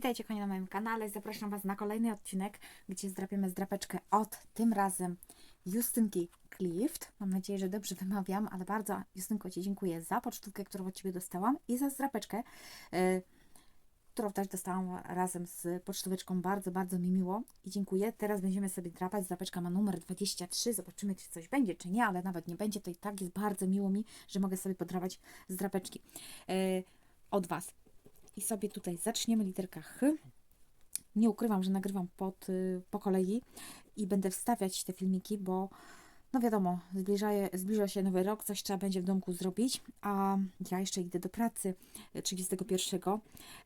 Witajcie kochani na moim kanale. Zapraszam Was na kolejny odcinek, gdzie zdrapiemy zdrapeczkę od tym razem Justynki Clift. Mam nadzieję, że dobrze wymawiam, ale bardzo Justynko Ci dziękuję za pocztówkę, którą od Ciebie dostałam i za zdrapeczkę, yy, którą też dostałam razem z pocztóweczką. Bardzo, bardzo mi miło i dziękuję. Teraz będziemy sobie drapać. Zdrapeczka ma numer 23. Zobaczymy, czy coś będzie, czy nie, ale nawet nie będzie, to i tak jest bardzo miło mi, że mogę sobie podrapać zdrapeczki yy, od Was. I sobie tutaj zaczniemy literka H. Nie ukrywam, że nagrywam pod, y, po kolei i będę wstawiać te filmiki, bo no wiadomo, zbliża, zbliża się nowy rok, coś trzeba będzie w domku zrobić, a ja jeszcze idę do pracy 31,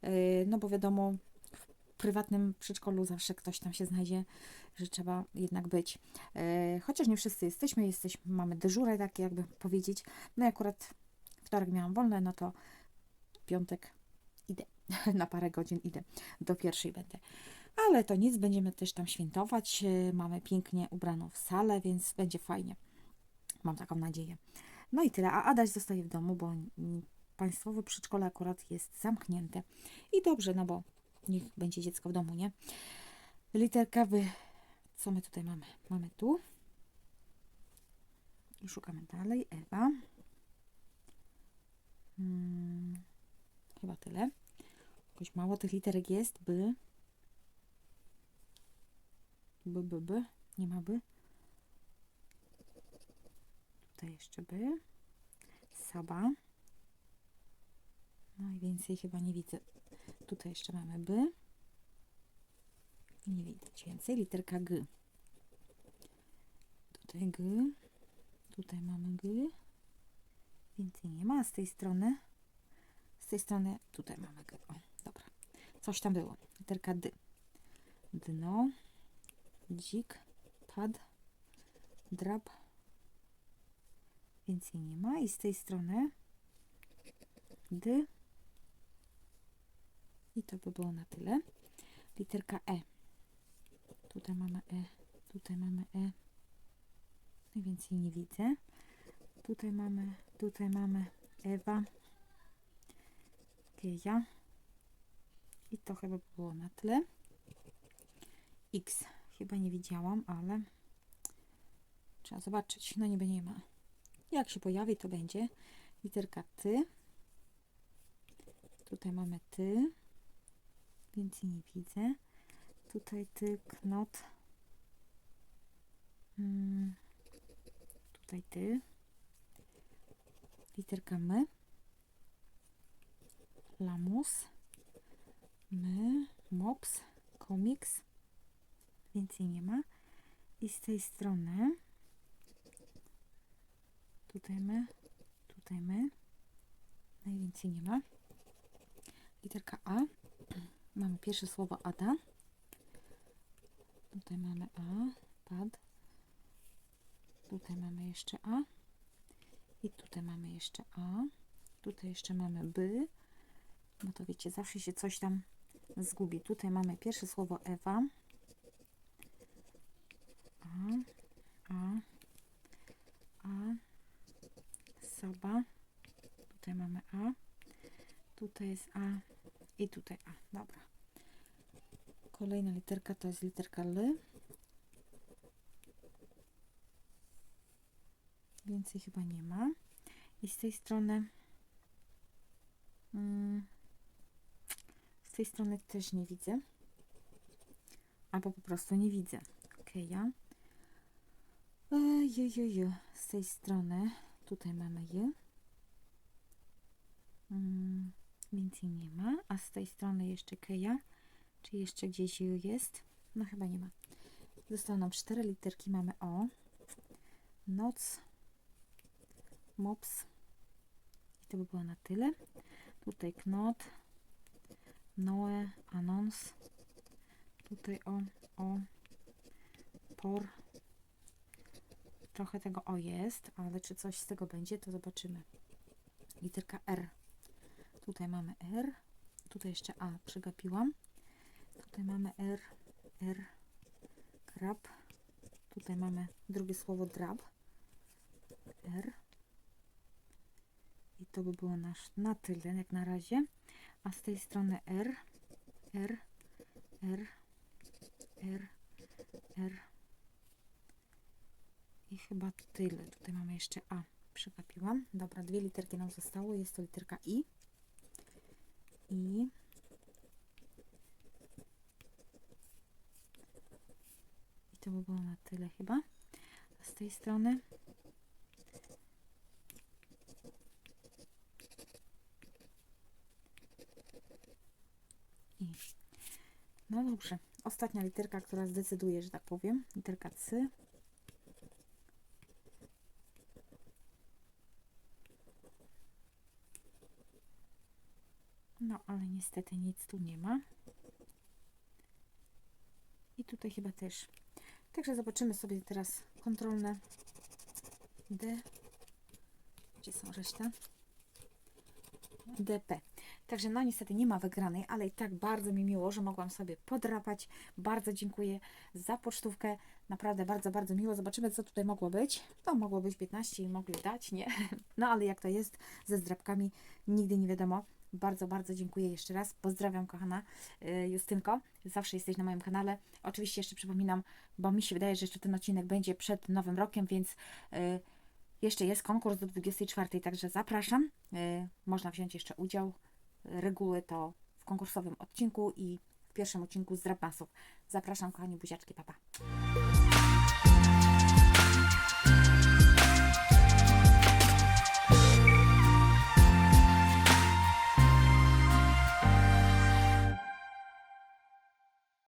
y, no bo wiadomo, w prywatnym przedszkolu zawsze ktoś tam się znajdzie, że trzeba jednak być. Y, Chociaż nie wszyscy jesteśmy, jesteśmy mamy dyżurę, takie jakby powiedzieć. No i akurat wtorek miałam wolne, no to piątek idę. Na parę godzin idę. Do pierwszej będę. Ale to nic, będziemy też tam świętować. E, Mamy pięknie ubraną w salę, więc będzie fajnie. Mam taką nadzieję. No i tyle. A Adaś zostaje w domu, bo państwowe przedszkole akurat jest zamknięte. I dobrze, no bo niech będzie dziecko w domu, nie? Literka wy. Co my tutaj mamy? Mamy tu. I szukamy dalej. Ewa. Hmm, chyba tyle. Jakoś mało tych literek jest. By. By, by, by. Nie ma by. Tutaj jeszcze by. Saba. No i więcej chyba nie widzę. Tutaj jeszcze mamy by. Nie widać więcej. Literka G. Tutaj G. Tutaj mamy G. Więcej nie ma. Z tej strony. Tej strony tutaj mamy G. O, dobra. Coś tam było. Literka D. Dno. Dzik. Pad. Drab. Więcej nie ma. I z tej strony D. I to by było na tyle. Literka E. Tutaj mamy E. Tutaj mamy E. Najwięcej nie widzę. Tutaj mamy, tutaj mamy Ewa. Geja. I to chyba było na tyle. X. Chyba nie widziałam, ale trzeba zobaczyć. No niby nie ma. Jak się pojawi, to będzie. Literka ty. Tutaj mamy ty. Więcej nie widzę. Tutaj ty, knot. Hmm. Tutaj ty. Literka my. Lamus. My. Mops. Komiks. Więcej nie ma. I z tej strony tutaj my, tutaj my. Najwięcej nie ma. Literka A. Mamy pierwsze słowo Ada. Tutaj mamy A, pad. Tutaj mamy jeszcze A. I tutaj mamy jeszcze A. Tutaj jeszcze mamy by. No to wiecie, zawsze się coś tam zgubi. Tutaj mamy pierwsze słowo Ewa. A, A, A, Saba. Tutaj mamy A. Tutaj jest A i tutaj A. Dobra. Kolejna literka to jest literka L. Więcej chyba nie ma. I z tej strony mm, z tej strony też nie widzę. Albo po prostu nie widzę. Ok, ja. Je, je, je. Z tej strony tutaj mamy je. Mm, więcej nie ma. A z tej strony jeszcze keja. Czy jeszcze gdzieś je jest? No chyba nie ma. Zostały nam cztery literki. Mamy O. Noc. Mops. I to by było na tyle. Tutaj knot. Noe. Anons. Tutaj o. O. Por. Trochę tego O jest, ale czy coś z tego będzie, to zobaczymy. Literka R. Tutaj mamy R. Tutaj jeszcze A przegapiłam. Tutaj mamy R. R. Krab. Tutaj mamy drugie słowo drab. R. I to by było nasz, na tyle jak na razie. A z tej strony R, R, R, R, R. I chyba tyle. Tutaj mamy jeszcze A. Przegapiłam. Dobra, dwie literki nam zostało. Jest to literka I. I. I to by było na tyle chyba. A z tej strony. I. No dobrze. Ostatnia literka, która zdecyduje, że tak powiem. Literka C. No, ale niestety nic tu nie ma. I tutaj chyba też. Także zobaczymy sobie teraz kontrolne D. Gdzie są reszta? DP. Także no niestety nie ma wygranej, ale i tak bardzo mi miło, że mogłam sobie podrapać. Bardzo dziękuję za pocztówkę. Naprawdę bardzo, bardzo miło. Zobaczymy, co tutaj mogło być. To mogło być 15 i mogli dać, nie? No ale jak to jest ze zdrapkami, nigdy nie wiadomo. Bardzo, bardzo dziękuję jeszcze raz. Pozdrawiam, kochana y, Justynko. Zawsze jesteś na moim kanale. Oczywiście jeszcze przypominam, bo mi się wydaje, że jeszcze ten odcinek będzie przed Nowym Rokiem, więc y, jeszcze jest konkurs do 24, także zapraszam. Y, Można wziąć jeszcze udział. Reguły to w konkursowym odcinku i w pierwszym odcinku z Drapasów. Zapraszam, kochani buziaczki, papa.